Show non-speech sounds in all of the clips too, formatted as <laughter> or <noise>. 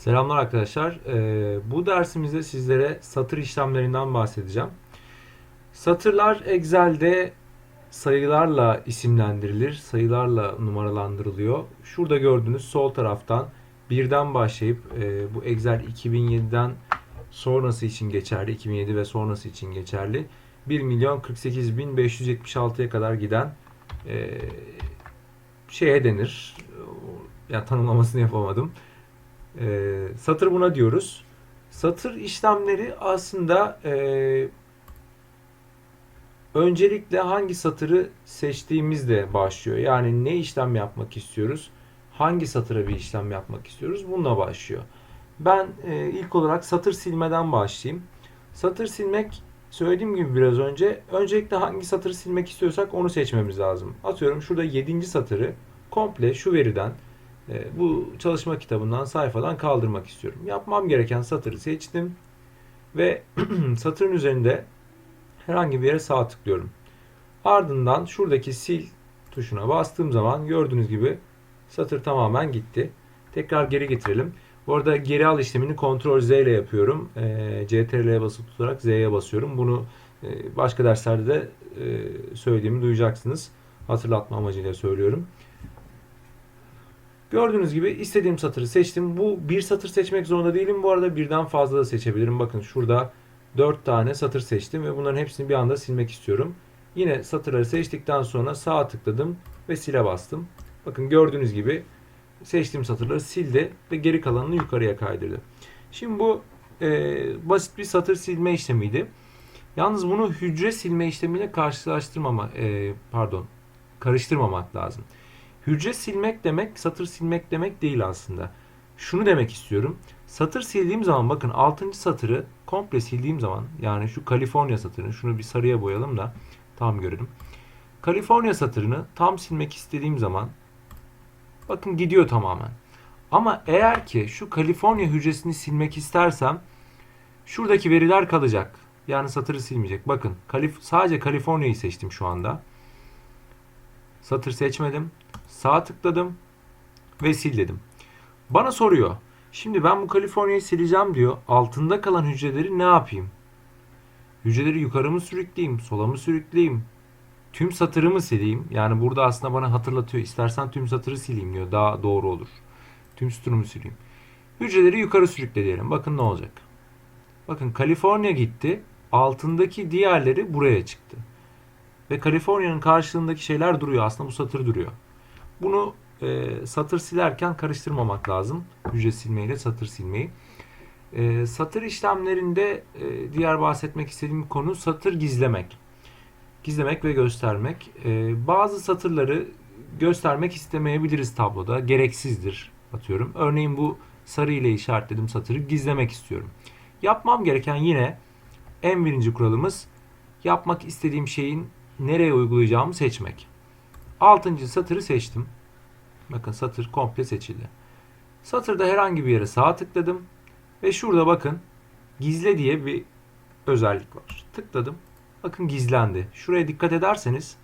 Selamlar arkadaşlar. Ee, bu dersimizde sizlere satır işlemlerinden bahsedeceğim. Satırlar Excel'de sayılarla isimlendirilir, sayılarla numaralandırılıyor. Şurada gördüğünüz sol taraftan birden başlayıp e, bu Excel 2007'den sonrası için geçerli, 2007 ve sonrası için geçerli. 1 milyon 48 bin 576'ya kadar giden e, şeye denir. Yani tanımlamasını yapamadım. Ee, satır buna diyoruz. Satır işlemleri aslında e, öncelikle hangi satırı seçtiğimizle başlıyor. Yani ne işlem yapmak istiyoruz? Hangi satıra bir işlem yapmak istiyoruz? Bununla başlıyor. Ben e, ilk olarak satır silmeden başlayayım. Satır silmek söylediğim gibi biraz önce öncelikle hangi satırı silmek istiyorsak onu seçmemiz lazım. Atıyorum şurada 7. satırı komple şu veriden e, bu çalışma kitabından sayfadan kaldırmak istiyorum. Yapmam gereken satırı seçtim ve <clears throat> satırın üzerinde herhangi bir yere sağ tıklıyorum. Ardından şuradaki sil tuşuna bastığım zaman gördüğünüz gibi satır tamamen gitti. Tekrar geri getirelim. Bu arada geri al işlemini Ctrl Z ile yapıyorum. E, CTRL'ye basıp tutarak Z'ye basıyorum. Bunu e, başka derslerde de e, söylediğimi duyacaksınız. Hatırlatma amacıyla söylüyorum. Gördüğünüz gibi istediğim satırı seçtim. Bu bir satır seçmek zorunda değilim. Bu arada birden fazla da seçebilirim. Bakın şurada 4 tane satır seçtim ve bunların hepsini bir anda silmek istiyorum. Yine satırları seçtikten sonra sağa tıkladım ve sile bastım. Bakın gördüğünüz gibi seçtiğim satırları sildi ve geri kalanını yukarıya kaydırdı. Şimdi bu e, basit bir satır silme işlemiydi. Yalnız bunu hücre silme işlemiyle karşılaştırmama, e, pardon, karıştırmamak lazım. Hücre silmek demek, satır silmek demek değil aslında. Şunu demek istiyorum. Satır sildiğim zaman bakın 6. satırı komple sildiğim zaman yani şu Kaliforniya satırını şunu bir sarıya boyayalım da tam görelim. Kaliforniya satırını tam silmek istediğim zaman bakın gidiyor tamamen. Ama eğer ki şu Kaliforniya hücresini silmek istersem şuradaki veriler kalacak. Yani satırı silmeyecek. Bakın sadece Kaliforniya'yı seçtim şu anda. Satır seçmedim. Sağ tıkladım ve sil dedim. Bana soruyor. Şimdi ben bu Kaliforniya'yı sileceğim diyor. Altında kalan hücreleri ne yapayım? Hücreleri yukarı mı sürükleyeyim, sola mı sürükleyeyim? Tüm satırı mı sileyim? Yani burada aslında bana hatırlatıyor. İstersen tüm satırı sileyim diyor. Daha doğru olur. Tüm sütunumu sileyim. Hücreleri yukarı sürükle diyelim. Bakın ne olacak. Bakın Kaliforniya gitti. Altındaki diğerleri buraya çıktı. Ve Kaliforniya'nın karşılığındaki şeyler duruyor. Aslında bu satır duruyor. Bunu e, satır silerken karıştırmamak lazım. Hücre silmeyi ile satır silmeyi. E, satır işlemlerinde e, diğer bahsetmek istediğim konu satır gizlemek. Gizlemek ve göstermek. E, bazı satırları göstermek istemeyebiliriz tabloda. Gereksizdir atıyorum. Örneğin bu sarı ile işaretledim satırı gizlemek istiyorum. Yapmam gereken yine en birinci kuralımız yapmak istediğim şeyin nereye uygulayacağımı seçmek. Altıncı satırı seçtim. Bakın satır komple seçildi. Satırda herhangi bir yere sağ tıkladım. Ve şurada bakın gizle diye bir özellik var. Tıkladım. Bakın gizlendi. Şuraya dikkat ederseniz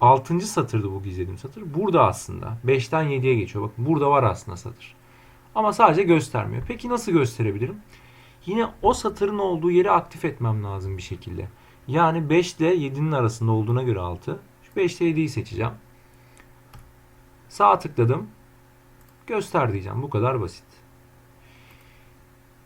6. satırdı bu gizlediğim satır. Burada aslında 5'ten 7'ye geçiyor. Bakın burada var aslında satır. Ama sadece göstermiyor. Peki nasıl gösterebilirim? Yine o satırın olduğu yeri aktif etmem lazım bir şekilde. Yani 5 ile 7'nin arasında olduğuna göre 6. Şu 5 ile 7'yi seçeceğim. Sağ tıkladım. Göster diyeceğim. Bu kadar basit.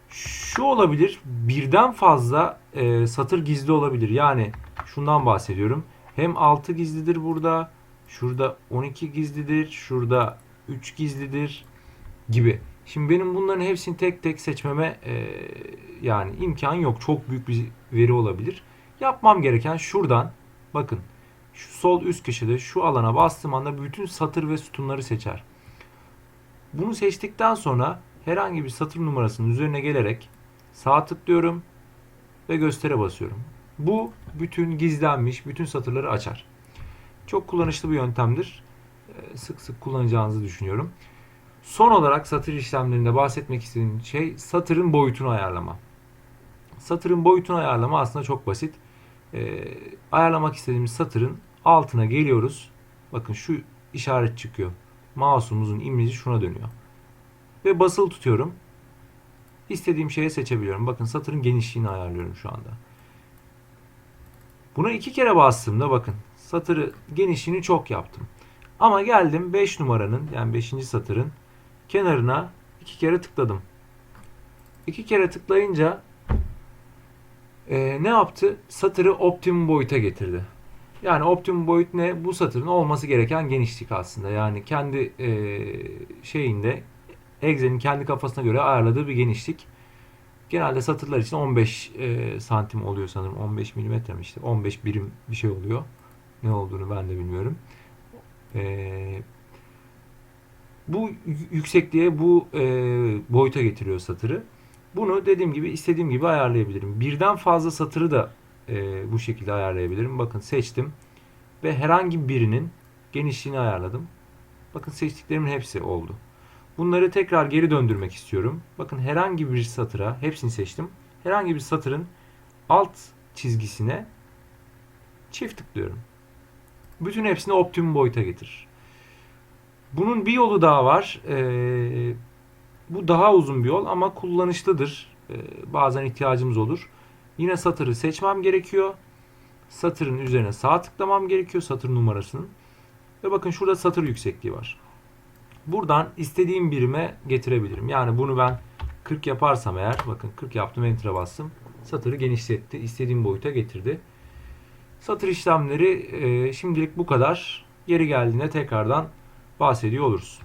Şu olabilir. Birden fazla e, satır gizli olabilir. Yani şundan bahsediyorum. Hem 6 gizlidir burada. Şurada 12 gizlidir. Şurada 3 gizlidir gibi. Şimdi benim bunların hepsini tek tek seçmeme e, yani imkan yok. Çok büyük bir veri olabilir. Yapmam gereken şuradan bakın şu sol üst köşede şu alana bastığım anda bütün satır ve sütunları seçer. Bunu seçtikten sonra herhangi bir satır numarasının üzerine gelerek sağ tıklıyorum ve göstere basıyorum. Bu bütün gizlenmiş bütün satırları açar. Çok kullanışlı bir yöntemdir. Ee, Sık sık kullanacağınızı düşünüyorum. Son olarak satır işlemlerinde bahsetmek istediğim şey satırın boyutunu ayarlama. Satırın boyutunu ayarlama aslında çok basit. Ee, ayarlamak istediğimiz satırın altına geliyoruz. Bakın şu işaret çıkıyor. Mouse'umuzun imleci şuna dönüyor. Ve basılı tutuyorum. istediğim şeye seçebiliyorum. Bakın satırın genişliğini ayarlıyorum şu anda. Buna iki kere bastığımda bakın satırı genişliğini çok yaptım. Ama geldim 5 numaranın yani 5. satırın kenarına iki kere tıkladım. İki kere tıklayınca e, ne yaptı? Satırı optimum boyuta getirdi. Yani optimum boyut ne? Bu satırın olması gereken genişlik aslında. Yani kendi e, şeyinde Excel'in kendi kafasına göre ayarladığı bir genişlik. Genelde satırlar için 15 e, santim oluyor sanırım. 15 milimetre mi işte? 15 birim bir şey oluyor. Ne olduğunu ben de bilmiyorum. E, bu yüksekliğe bu e, boyuta getiriyor satırı. Bunu dediğim gibi istediğim gibi ayarlayabilirim. Birden fazla satırı da e, bu şekilde ayarlayabilirim. Bakın seçtim ve herhangi birinin genişliğini ayarladım. Bakın seçtiklerimin hepsi oldu. Bunları tekrar geri döndürmek istiyorum. Bakın herhangi bir satıra hepsini seçtim. Herhangi bir satırın alt çizgisine çift tıklıyorum. Bütün hepsini optimum boyuta getirir. Bunun bir yolu daha var. Ee, bu daha uzun bir yol ama kullanışlıdır. Ee, bazen ihtiyacımız olur. Yine satırı seçmem gerekiyor. Satırın üzerine sağ tıklamam gerekiyor satır numarasının. Ve bakın şurada satır yüksekliği var. Buradan istediğim birime getirebilirim. Yani bunu ben 40 yaparsam eğer bakın 40 yaptım enter'a bastım. Satırı genişletti. istediğim boyuta getirdi. Satır işlemleri e, şimdilik bu kadar. Yeri geldiğinde tekrardan bahsediyor oluruz.